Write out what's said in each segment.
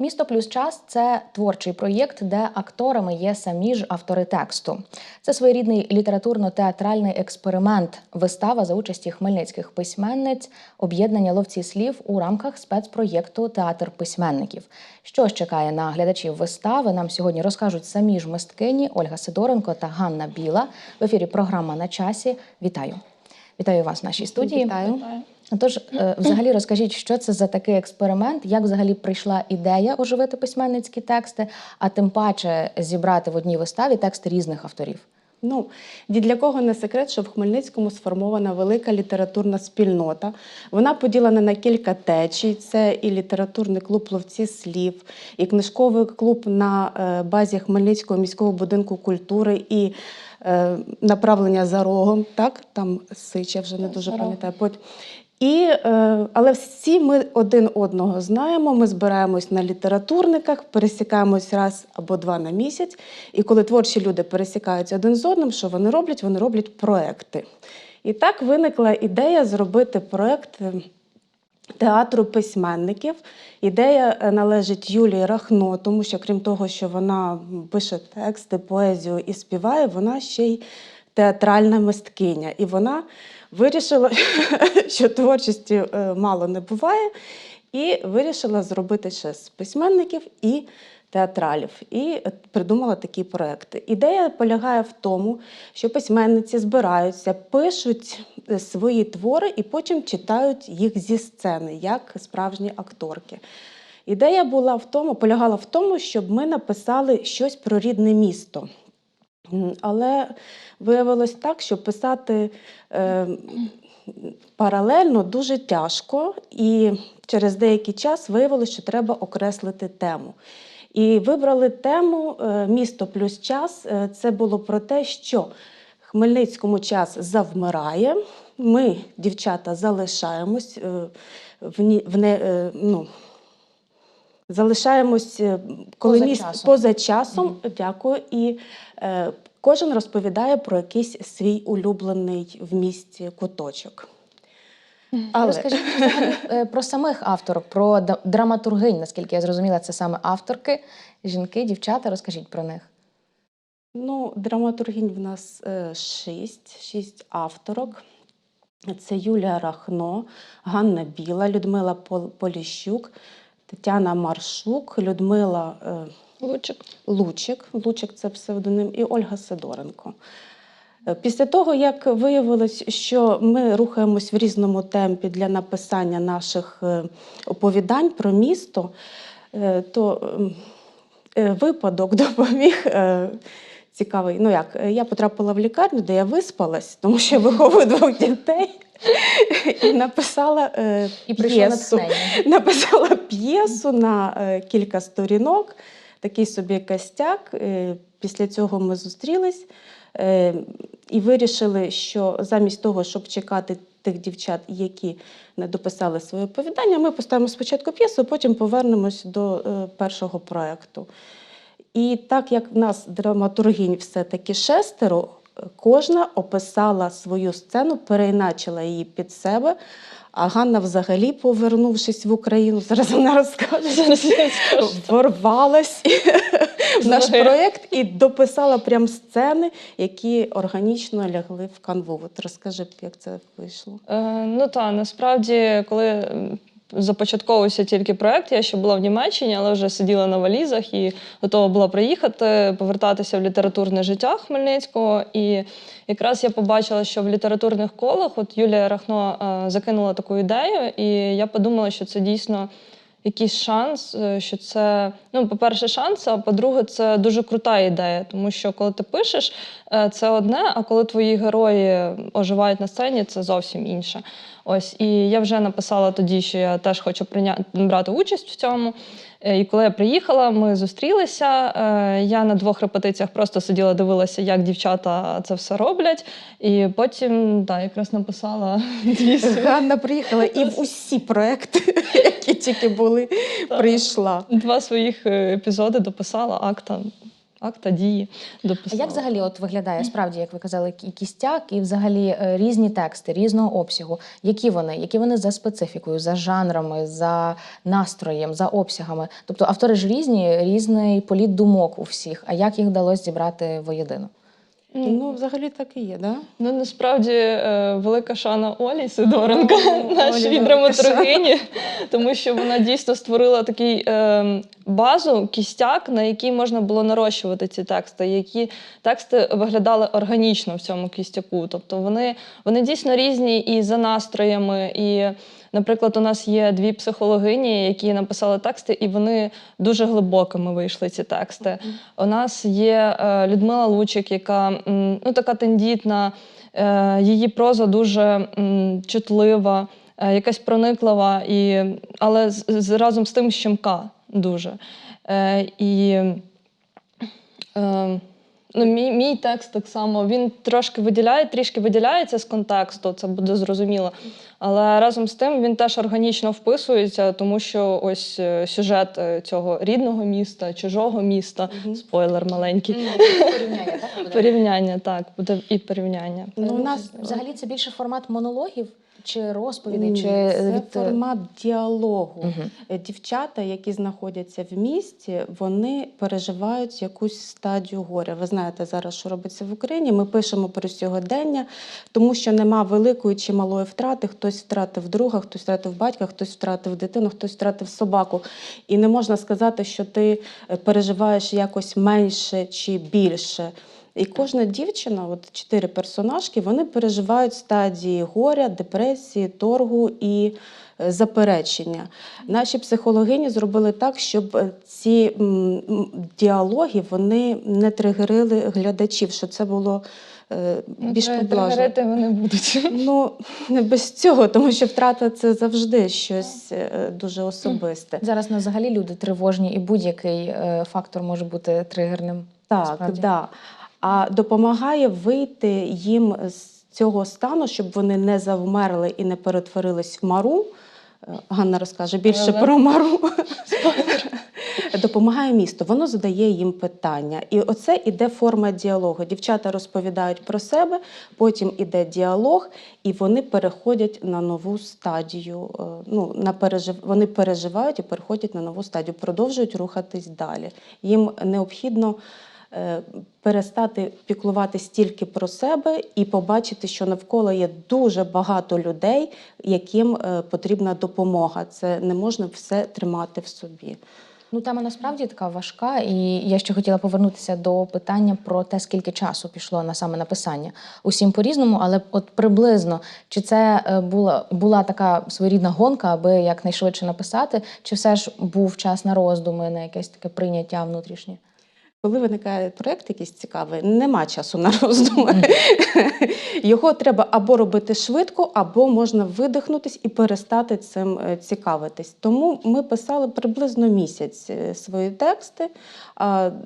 Місто плюс час це творчий проєкт, де акторами є самі ж автори тексту. Це своєрідний літературно-театральний експеримент, вистава за участі хмельницьких письменниць, об'єднання ловці слів у рамках спецпроєкту Театр письменників. Що ж чекає на глядачів вистави? Нам сьогодні розкажуть самі ж мисткині Ольга Сидоренко та Ганна Біла. В ефірі програма на часі. Вітаю! Вітаю вас в нашій студії. Вітаю. Тож, е, взагалі, розкажіть, що це за такий експеримент, як взагалі прийшла ідея оживити письменницькі тексти, а тим паче зібрати в одній виставі тексти різних авторів. Ну, ні для кого не секрет, що в Хмельницькому сформована велика літературна спільнота. Вона поділена на кілька течій. Це і літературний клуб ловці слів, і книжковий клуб на е, базі Хмельницького міського будинку культури і е, направлення за рогом. Так, там Сич, я вже не дуже пам'ятаю. І, е, але всі ми один одного знаємо. Ми збираємось на літературниках, пересікаємось раз або два на місяць. І коли творчі люди пересікаються один з одним, що вони роблять? Вони роблять проекти. І так виникла ідея зробити проект е, театру письменників. Ідея е, належить Юлії Рахно, тому що крім того, що вона пише тексти, поезію і співає, вона ще й театральна мисткиня. І вона вирішила, що творчості е, мало не буває, і вирішила зробити ще з письменників і театралів. І е, придумала такі проекти. Ідея полягає в тому, що письменниці збираються, пишуть е, свої твори і потім читають їх зі сцени, як справжні акторки. Ідея була в тому, полягала в тому, щоб ми написали щось про рідне місто. Але виявилось так, що писати е, паралельно дуже тяжко, і через деякий час виявилось, що треба окреслити тему. І вибрали тему е, Місто плюс час. Е, Це було про те, що Хмельницькому час завмирає. Ми, дівчата, залишаємось е, в, не, ну, залишаємось, е, коли Поза часом. поза часом. Дякую. І е, кожен розповідає про якийсь свій улюблений в місті куточок. Але Розкажіть е, про самих авторок, про драматургинь, наскільки я зрозуміла, це саме авторки, жінки, дівчата. Розкажіть про них. Ну, драматургінь в нас е, шість, шість авторок. Це Юлія Рахно, Ганна Біла, Людмила Поліщук, Тетяна Маршук, Людмила е, Лучик. Лучик, Лучик це псевдоним, і Ольга Сидоренко. Е, Після того, як виявилось, що ми рухаємось в різному темпі для написання наших е, оповідань про місто, то ем, випадок допоміг. Цікавий. Ну як, е, я потрапила в лікарню, де я виспалась, тому що я виховую двох дітей і написала е, І п'єсу. Написала п'єсу на е, кілька сторінок, такий собі костяк. Е, Після цього ми зустрілись е, і вирішили, що замість того, щоб чекати тих дівчат, які не дописали своє оповідання, ми поставимо спочатку п'єсу, потім повернемось до е, першого проєкту. І так як в нас драматургінь все-таки шестеро, кожна описала свою сцену, переіначила її під себе. А Ганна, взагалі, повернувшись в Україну, зараз вона розкаже, ворвалась в наш проєкт і дописала прям сцени, які органічно лягли в канву. От розкажи, як це вийшло. Е, ну та насправді, коли започатковувався тільки проект, я ще була в Німеччині, але вже сиділа на валізах і готова була приїхати, повертатися в літературне життя Хмельницького. І якраз я побачила, що в літературних колах от Юлія Рахно е, закинула таку ідею, і я подумала, що це дійсно. Якийсь шанс, е, що це, ну, по-перше, шанс, а по-друге, це дуже крута ідея, тому що коли ти пишеш, е, це одне, а коли твої герої оживають на сцені, це зовсім інше. Ось, і я вже написала тоді, що я теж хочу прийняти брати участь в цьому. Е, І коли я приїхала, ми зустрілися. Е, Я на двох репетиціях просто сиділа, дивилася, як дівчата це все роблять. І потім да, якраз написала Ганна приїхала і в усі проекти, які тільки були, прийшла. два своїх е, епізоди дописала акта. Акта дії А дописала. як взагалі от виглядає справді, як ви казали, і кістяк, і взагалі е, різні тексти різного обсягу? Які вони? Які вони за специфікою, за жанрами, за настроєм, за обсягами? Тобто автори ж різні, різний політ думок у всіх. А як їх вдалося зібрати воєдино? Ну, взагалі так і є, да? Ну насправді е, велика шана Олі Сидоренко, нашій драматургині, тому що вона дійсно створила такий е, базу, кістяк, на якій можна було нарощувати ці тексти, які тексти виглядали органічно в цьому кістяку. Тобто вони, вони дійсно різні і за настроями. І, наприклад, у нас є дві психологині, які написали тексти, і вони дуже глибокими вийшли ці тексти. У нас є е, Людмила Лучик, яка ну, така тендітна, е, її проза дуже чутлива, е, якась прониклива, і, але з, з, разом з тим щемка дуже. І ну, мій, мій текст так само він трошки виділяє, трішки виділяється з контексту, це буде зрозуміло. Але разом з тим він теж органічно вписується, тому що ось е, сюжет е, цього рідного міста, чужого міста, спойлер маленький. Порівняння, так? Порівняння, так, буде і порівняння. Ну, у нас взагалі це більше формат монологів чи розповідей, Ні, чи це від... формат діалогу. Е, Дівчата, які знаходяться в місті, вони переживають якусь стадію горя. Ви знаєте зараз, що робиться в Україні. Ми пишемо про сьогодення, тому що нема великої чи малої втрати. Хтось втратив друга, хтось втратив батька, хтось втратив дитину, хтось втратив собаку. І не можна сказати, що ти е, переживаєш якось менше чи більше. І кожна дівчина, от чотири персонажки, вони переживають стадії горя, депресії, торгу і е, заперечення. Наші психологині зробили так, щоб е, ці діалоги вони не тригерили глядачів, що це було е, Ну, більш поблажно. вони будуть. Ну, не без цього, тому що втрата це завжди щось дуже особисте. Зараз на взагалі люди тривожні, і будь-який фактор може бути тригерним. Так, Насправді. да. А допомагає вийти їм з цього стану, щоб вони не завмерли і не перетворились в мару. Е, Ганна розкаже більше Але- про мару. Допомагає місто, воно задає їм питання. І оце іде форма діалогу. Дівчата розповідають про себе, потім іде діалог, і вони переходять на нову стадію. е, Ну, на пережив... Вони переживають і переходять на нову стадію, продовжують рухатись далі. Їм необхідно перестати піклуватись тільки про себе і побачити, що навколо є дуже багато людей, яким е, потрібна допомога. Це не можна все тримати в собі. Ну, тема насправді така важка, і я ще хотіла повернутися до питання про те, скільки часу пішло на саме написання. Усім по-різному, але от приблизно чи це е, була, була така своєрідна гонка, аби якнайшвидше написати, чи все ж був час на роздуми, на якесь таке прийняття внутрішнє? Коли виникає проєкт якийсь цікавий, нема часу на роздуми. Його треба або робити швидко, або можна видихнутись і перестати цим е, цікавитись. Тому ми писали приблизно місяць е, свої тексти,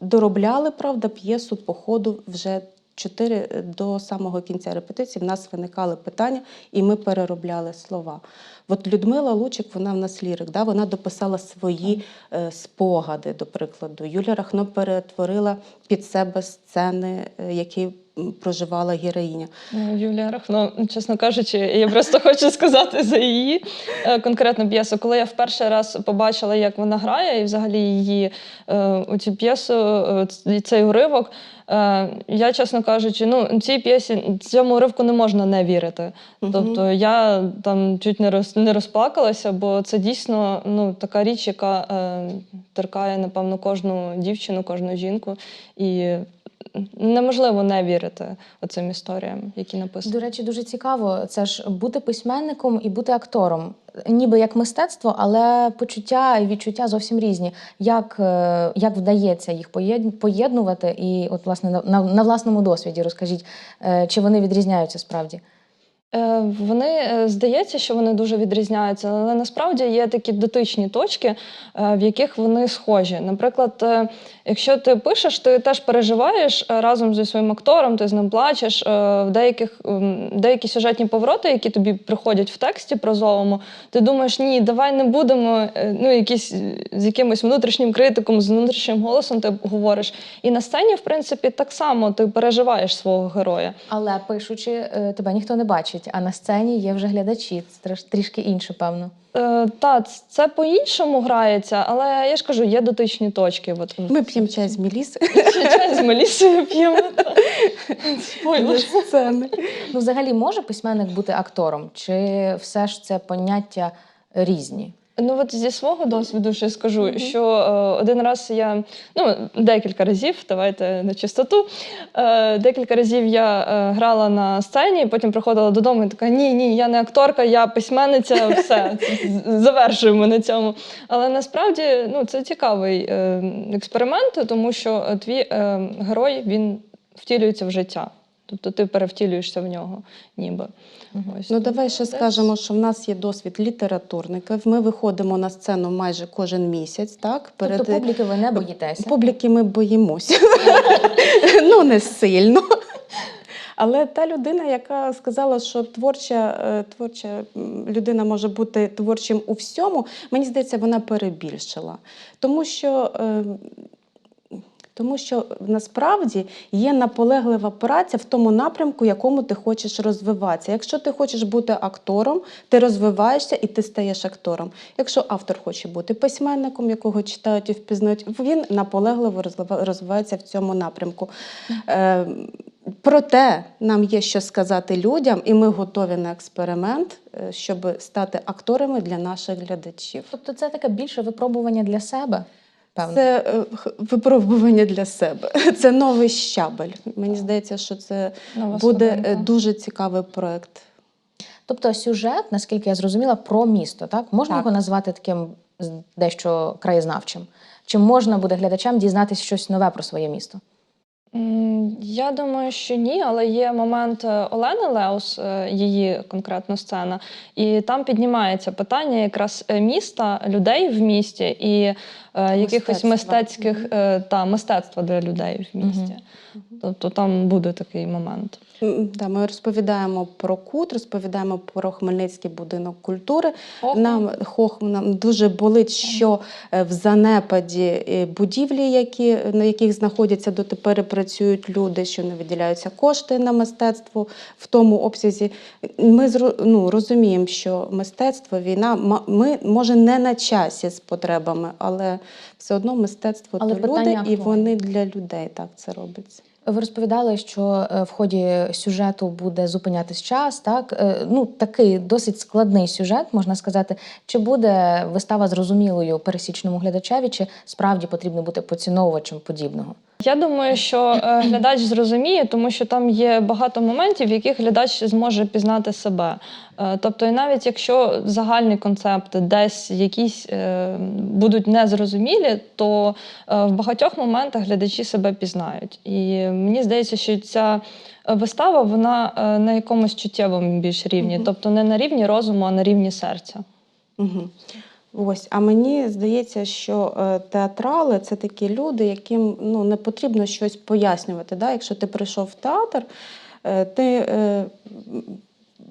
доробляли, правда, п'єсу по ходу вже. Чотири е, до самого кінця репетиції в нас виникали питання, і ми переробляли слова. От Людмила Лучик, вона в нас лірик, да? вона дописала свої е, спогади, до прикладу. Юля Рахно перетворила під себе сцени, е, які проживала героїня. Ну, Юлія Рахно, чесно кажучи, я просто хочу сказати за її е, конкретну п'єсу. Коли я в перший раз побачила, як вона грає, і взагалі її е, цю п'єсу, е, цей уривок, я, чесно кажучи, ну цій п'єсі цьому уривку не можна не вірити. Тобто я там чуть не роз не розплакалася, бо це дійсно ну така річ, яка е, торкає, напевно, кожну дівчину, кожну жінку. І неможливо не вірити оцим історіям, які написані. До речі, дуже цікаво. Це ж бути письменником і бути актором. Ніби як мистецтво, але почуття і відчуття зовсім різні. Як, е, як вдається їх поєд- поєднувати? І, от, власне, на, на, на власному досвіді розкажіть, е, чи вони відрізняються справді? Е, Вони е, здається, що вони дуже відрізняються, але насправді є такі дотичні точки, е, в яких вони схожі. Наприклад, якщо ти пишеш, ти теж переживаєш разом зі своїм актором, ти з ним плачеш. В деяких деякі сюжетні повороти, які тобі приходять в тексті прозовому, ти думаєш, ні, давай не будемо. Ну, якісь з якимось внутрішнім критиком, з внутрішнім голосом ти говориш. І на сцені, в принципі, так само ти переживаєш свого героя. Але пишучи, тебе ніхто не бачить, а на сцені є вже глядачі. Це трішки інше, певно. Е, та, це по-іншому грається, але я ж кажу, є дотичні точки. От, Ми п'ємо чай з Меліси. Чай з Мелісою п'ємо. Спойлер. сцени. Ну, взагалі, може письменник бути актором, чи все ж це поняття різні? Ну от зі свого досвіду ще скажу, що е, один раз я ну декілька разів, давайте на чистоту. Е, декілька разів я е, грала на сцені, потім приходила додому і така: ні, ні, я не акторка, я письменниця, все завершуємо на цьому. Але насправді ну, це цікавий е, експеримент, тому що твій е, герой він втілюється в життя. Тобто ти перевтілюєшся в нього, ніби. Ось. Ну давай ще скажемо, що в нас є досвід літературників. Ми виходимо на сцену майже кожен місяць. Так Тобто публіки ви не боїтеся. Публіки ми боїмося. ну, не сильно. Але та людина, яка сказала, що творча, е, творча людина може бути творчим у всьому, мені здається, вона перебільшила. Тому що. Тому що насправді є наполеглива праця в тому напрямку, якому ти хочеш розвиватися. Якщо ти хочеш бути актором, ти розвиваєшся і ти стаєш актором. Якщо автор хоче бути письменником, якого читають і впізнають, він наполегливо розвива- розвивається в цьому напрямку. Е, проте нам є що сказати людям, і ми готові на експеримент, е, щоб стати акторами для наших глядачів. Тобто це таке більше випробування для себе, певно. Це е, випробування для себе. Це новий щабель. Мені здається, що це Нова буде е, дуже цікавий проект. Тобто сюжет, наскільки я зрозуміла, про місто, так? Можна Так. його назвати таким дещо краєзнавчим? Чи можна буде глядачам дізнатися щось нове про своє місто? Я думаю, що ні, але є момент е, Олени Леус, е, її конкретно сцена, і там піднімається питання якраз е, міста, людей в місті і е, якихось мистецьких е, та мистецтва для людей в місті. Тобто там буде такий момент. Да, ми розповідаємо про кут, розповідаємо про Хмельницький будинок культури. Хохм. Нам хох нам дуже болить, що е, в занепаді е, будівлі, які, на яких знаходяться дотепер працюють люди, що не виділяються кошти на мистецтво в тому обсязі. Ми ну, розуміємо, що мистецтво, війна, ми може не на часі з потребами, але все одно мистецтво Але то люди, і вони для людей так це робиться. Ви розповідали, що е, в ході сюжету буде зупинятись час, так? Е, Ну, такий досить складний сюжет, можна сказати. Чи буде вистава зрозумілою пересічному глядачеві, чи справді потрібно бути поціновувачем подібного? Я думаю, що е, глядач зрозуміє, тому що там є багато моментів, в яких глядач зможе пізнати себе. Е, Тобто, і навіть якщо загальний концепт десь якісь е, будуть незрозумілі, то в багатьох моментах глядачі себе пізнають. І мені здається, що ця вистава вона на якомусь чуттєвому більш рівні, тобто не на рівні розуму, а на рівні серця. Угу. Ось, а мені здається, що е, театрали це такі люди, яким ну, не потрібно щось пояснювати. Да? Якщо ти прийшов в театр, е, ти е,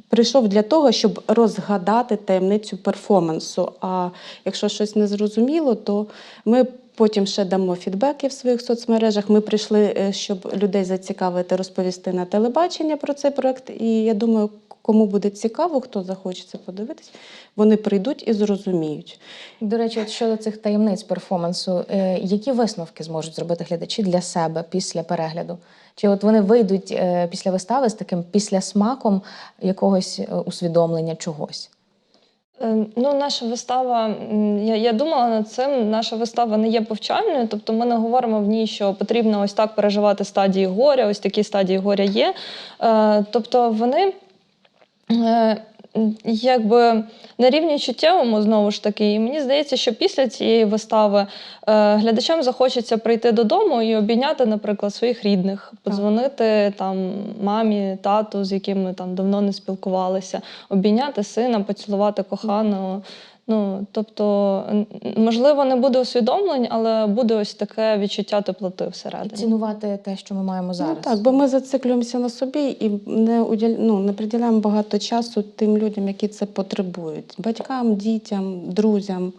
прийшов для того, щоб розгадати таємницю перформансу. А якщо щось не зрозуміло, то ми потім ще дамо фідбеки в своїх соцмережах. Ми прийшли, щоб людей зацікавити, розповісти на телебачення про цей проект. І я думаю, кому буде цікаво, хто захоче це подивитись, вони прийдуть і зрозуміють. До речі, от щодо цих таємниць перформансу, е, які висновки зможуть зробити глядачі для себе після перегляду? Чи от вони вийдуть е, після вистави з таким післясмаком якогось е, усвідомлення чогось? Ну, наша вистава, я, я думала над цим. Наша вистава не є повчальною, тобто ми не говоримо в ній, що потрібно ось так переживати стадії горя, ось такі стадії горя є. Тобто вони. Е, якби на рівні чуттєвому, знову ж таки, і мені здається, що після цієї вистави е, глядачам захочеться прийти додому і обійняти, наприклад, своїх рідних, подзвонити там мамі, тату, з якими там давно не спілкувалися, обійняти сина, поцілувати коханого. Ну, тобто, можливо, не буде усвідомлень, але буде ось таке відчуття теплоти І цінувати те, що ми маємо зараз. Ну, так, бо ми зациклюємося на собі і не уділ... ну, не приділяємо багато часу тим людям, які це потребують: батькам, дітям, друзям.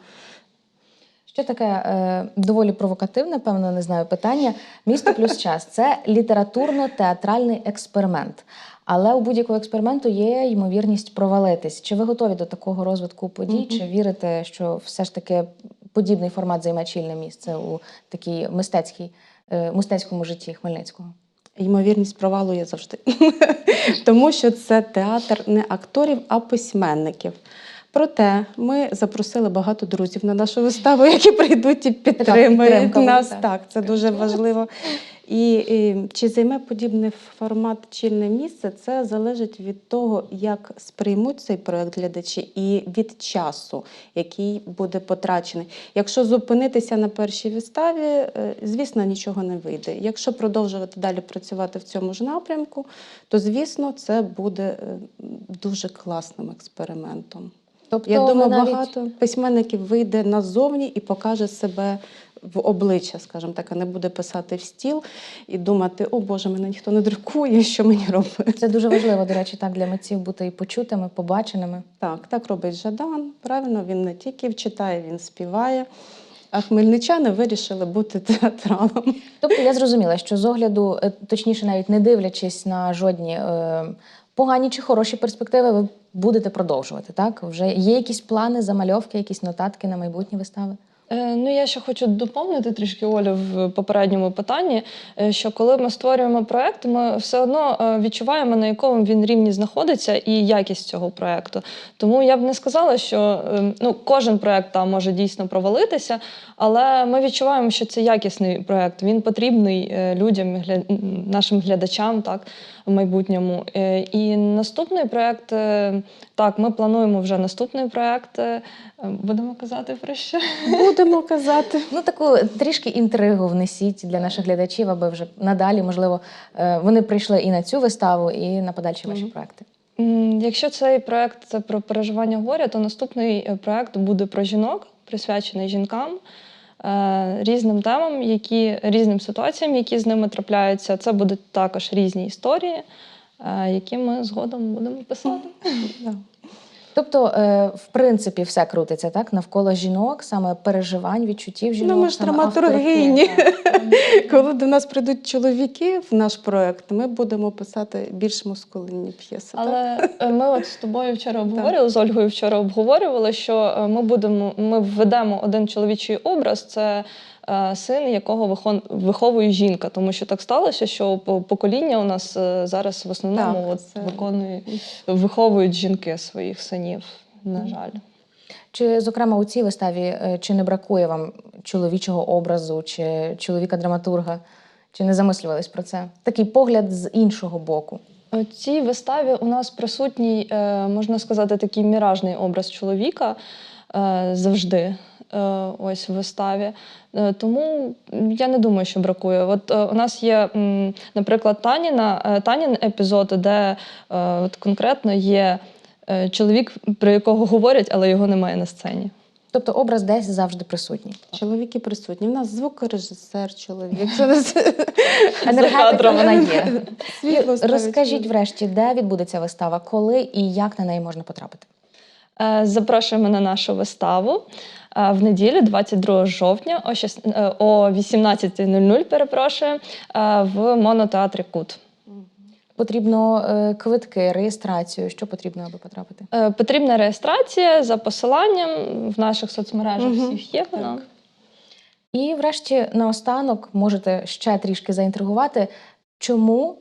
Ще таке е, доволі провокативне, певно, не знаю питання. Місто плюс час це літературно-театральний експеримент. Але у будь-якого експерименту є ймовірність провалитись. Чи ви готові до такого розвитку подій? Чи вірите, що все ж таки подібний формат займе чільне місце у такій мистецькій, е, мистецькому житті Хмельницького? Ймовірність провалу є завжди. Тому що це театр не акторів, а письменників. Проте ми запросили багато друзів на нашу виставу, які прийдуть і підтримують буде, нас. так. Так, це дуже важливо. І, і чи займе подібний формат чільне місце, це залежить від того, як сприймуть цей проект глядачі, і від часу, який буде потрачений. Якщо зупинитися на першій виставі, е, звісно, нічого не вийде. Якщо продовжувати далі працювати в цьому ж напрямку, то звісно, це буде е, дуже класним експериментом. Тобто Я думаю, навіть... багато письменників вийде назовні і покаже себе в обличчя, скажімо так, а не буде писати в стіл і думати, о Боже, мене ніхто не друкує, що мені робити. це дуже важливо, до речі, так для митців бути і почутими, побаченими. Так, так робить Жадан. Правильно, він не тільки читає, він співає. А хмельничани вирішили бути театралом. Тобто я зрозуміла, що з огляду, е, точніше, навіть не дивлячись на жодні е, погані чи хороші перспективи, ви будете продовжувати. Так, вже є якісь плани, замальовки, якісь нотатки на майбутні вистави. Е, Ну, я ще хочу доповнити трішки Олю в попередньому питанні, е, що коли ми створюємо проект, ми все одно е, відчуваємо, на якому він рівні знаходиться і якість цього проекту. Тому я б не сказала, що ну, кожен проект там може дійсно провалитися, але ми відчуваємо, що це якісний проект. Він потрібний людям, нашим глядачам, так в майбутньому. І наступний проект, е, так, ми плануємо вже наступний проект. Е, Будемо казати про що. Будемо казати. Ну таку трішки інтригу внесіть для наших глядачів, аби вже надалі, можливо, е, вони прийшли і на цю виставу, і на подальші ваші проекти. Якщо цей проект це про переживання горя, то наступний е, проект буде про жінок, присвячений жінкам, е, різним темам, які різним ситуаціям, які з ними трапляються. Це будуть також різні історії, які ми згодом будемо писати. Тобто, е, в принципі, все крутиться так навколо жінок, саме переживань, відчуттів жінок. Ну, ми ж драматургині. Коли до нас прийдуть чоловіки в наш проект, ми будемо писати більш мускулинні п'єси. Але е, ми от з тобою вчора обговорювали, з Ольгою вчора обговорювали, що е, ми будемо, ми введемо один чоловічий образ. Це син, якого виховує жінка. Тому що так сталося, що по- покоління у нас е, зараз в основному Так, от, виконує, виховують жінки своїх синів. На жаль. Чи, зокрема, у цій виставі е, чи не бракує вам чоловічого образу, чи чоловіка-драматурга? Чи не замислювались про це? Такий погляд з іншого боку. У цій виставі у нас присутній, е, можна сказати, такий міражний образ чоловіка е, завжди. е, Ось в виставі. Е, Тому я не думаю, що бракує. От е, у нас є, наприклад, Таніна, е, Танін епізод, де е, от конкретно є е, чоловік, про якого говорять, але його немає на сцені. Тобто образ десь завжди присутній. Чоловіки присутні. У нас звукорежисер, чоловік. Енергетика вона є. Розкажіть врешті, де відбудеться вистава, коли і як на неї можна потрапити? Е, Запрошуємо на нашу виставу е, в неділю, 22 жовтня, о шіс- е, о 18.00, перепрошую, в монотеатрі Кут. Потрібно квитки, реєстрацію. Що потрібно, аби потрапити? Потрібна реєстрація за посиланням в наших соцмережах. Мгм. Всіх є вона. Так. І, врешті, наостанок можете ще трішки заінтригувати, чому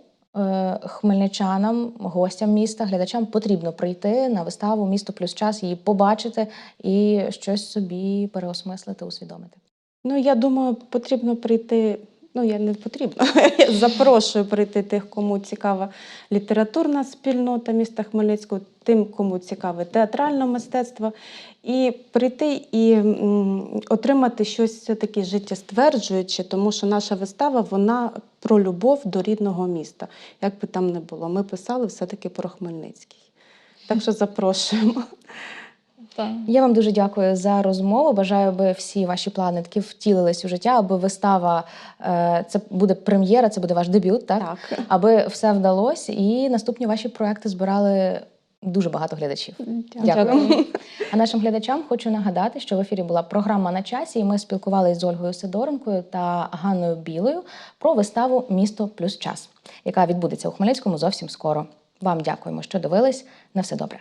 хмельничанам, гостям міста, глядачам потрібно прийти на виставу Місто плюс час, її побачити і щось собі переосмислити, усвідомити. Ну, я думаю, потрібно прийти Ну, я не потрібно. Запрошую прийти тих, кому цікава літературна спільнота міста Хмельницького, тим, кому цікаве театральне мистецтво, і прийти і отримати щось все-таки життєстверджуюче, тому що наша вистава вона про любов до рідного міста. Як би там не було, ми писали все-таки про Хмельницький. Так що запрошуємо. Так. Я вам дуже дякую за розмову. Бажаю, аби всі ваші плани таки втілились у життя, аби вистава е, це буде прем'єра, це буде ваш дебют, так? Так. Аби все вдалося, і наступні ваші проекти збирали дуже багато глядачів. Дякую. А нашим глядачам хочу нагадати, що в ефірі була програма на часі, і ми спілкувалися з Ольгою Сидоренкою та Ганною Білою про виставу Місто плюс час, яка відбудеться у Хмельницькому зовсім скоро. Вам дякуємо, що дивились. На все добре.